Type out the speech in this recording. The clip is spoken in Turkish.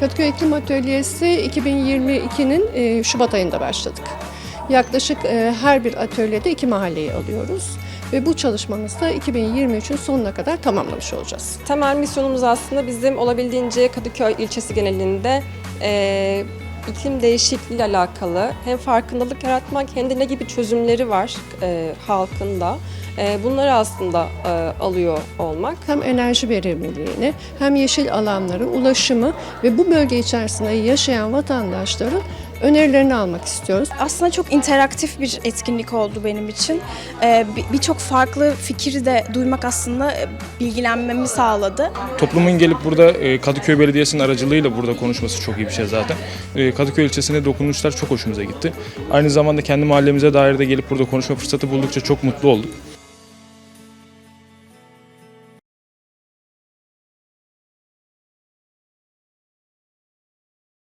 Kadıköy İklim Atölyesi 2022'nin e, Şubat ayında başladık. Yaklaşık e, her bir atölyede iki mahalleyi alıyoruz. Ve bu çalışmamızda 2023'ün sonuna kadar tamamlamış olacağız. Temel misyonumuz aslında bizim olabildiğince Kadıköy ilçesi genelinde e, iklim değişikliği ile alakalı hem farkındalık yaratmak hem de ne gibi çözümleri var e, halkında. E, bunları aslında e, alıyor olmak. Hem enerji verimliliğini hem yeşil alanları, ulaşımı ve bu bölge içerisinde yaşayan vatandaşların önerilerini almak istiyoruz. Aslında çok interaktif bir etkinlik oldu benim için. Ee, bir- Birçok farklı fikri de duymak aslında e, bilgilenmemi sağladı. Toplumun gelip burada e, Kadıköy Belediyesi'nin aracılığıyla burada konuşması çok iyi bir şey zaten. Kadıköy ilçesine dokunuşlar çok hoşumuza gitti. Aynı zamanda kendi mahallemize dair de gelip burada konuşma fırsatı buldukça çok mutlu olduk.